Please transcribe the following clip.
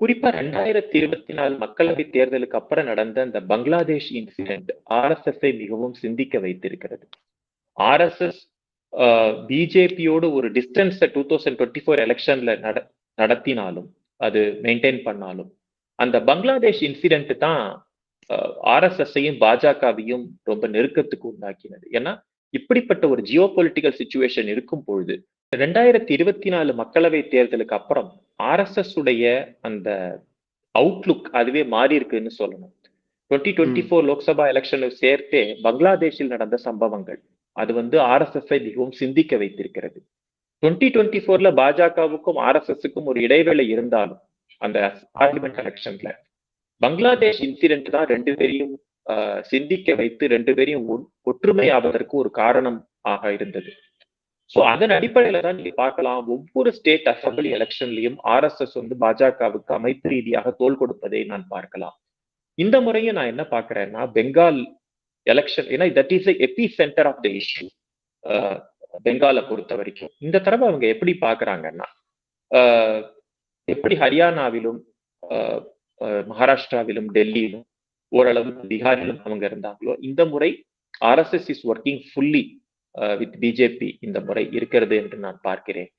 குறிப்பா ரெண்டாயிரத்தி இருபத்தி நாலு மக்களவை தேர்தலுக்கு அப்புறம் நடந்த அந்த பங்களாதேஷ் இன்சிடென்ட் ஆர்எஸ்எஸ்ஐ மிகவும் சிந்திக்க வைத்திருக்கிறது. ஆர்எஸ்எஸ் பிஜேபியோடு ஒரு distance two thousand twenty four எலெக்ஷன்ல நட நடத்தினாலும் அது மெயின்டைன் பண்ணாலும் அந்த பங்களாதேஷ் இன்சிடென்ட் தான் ஆர்எஸ்எஸ்ஐயும் பாஜகவையும் ரொம்ப நெருக்கத்துக்கு உண்டாக்கினது ஏன்னா இப்படிப்பட்ட ஒரு ஜியோ பொலிட்டிக்கல் சுச்சுவேஷன் இருக்கும் பொழுது ரெண்டாயிரத்தி இருபத்தி நாலு மக்களவை தேர்தலுக்கு அப்புறம் ஆர்எஸ்எஸ் உடைய அந்த அவுட்லுக் அதுவே மாறி இருக்குன்னு சொல்லணும். டுவெண்ட்டி டுவெண்ட்டி ஃபோர் லோக்சபா எலெக்ஷன்ல சேர்த்தே பங்களாதேஷில் நடந்த சம்பவங்கள் அது வந்து ஆர்எஸ்எஸ்ஐ மிகவும் சிந்திக்க வைத்திருக்கிறது. டுவெண்ட்டி டுவெண்ட்டி ஃபோர்ல பாஜகவுக்கும் ஆர்எஸ்எஸ்க்கும் ஒரு இடைவேளை இருந்தாலும் அந்த பார்லிமெண்ட் எலெக்ஷன்ல பங்களாதேஷ் இன்சிடென்ட் தான் ரெண்டு பேரையும் சிந்திக்க வைத்து ரெண்டு பேரையும் ஒற்றுமை ஆவதற்கு ஒரு காரணம் ஆக இருந்தது. சோ அதன் அடிப்படையில தான் நீங்க பார்க்கலாம். ஒவ்வொரு ஸ்டேட் அசம்பிளி எலெக்ஷன்லயும் ஆர்எஸ்எஸ் வந்து பாஜகவுக்கு அமைப்பு ரீதியாக தோல் கொடுப்பதை நான் பார்க்கலாம். இந்த முறையும் நான் என்ன பாக்குறேன்னா பெங்கால் எலெக்ஷன் ஏன்னா that is epicentre of the issue பெங்காலை பொறுத்த வரைக்கும். இந்த தடவை அவங்க எப்படி பாக்குறாங்கன்னா எப்படி ஹரியானாவிலும் மகாராஷ்டிராவிலும் டெல்லியிலும் ஓரளவு பீகாரிலும் அவங்க இருந்தாங்களோ இந்த முறை RSS is working fully with BJP இந்த முறை இருக்கிறது என்று நான் பார்க்கிறேன்.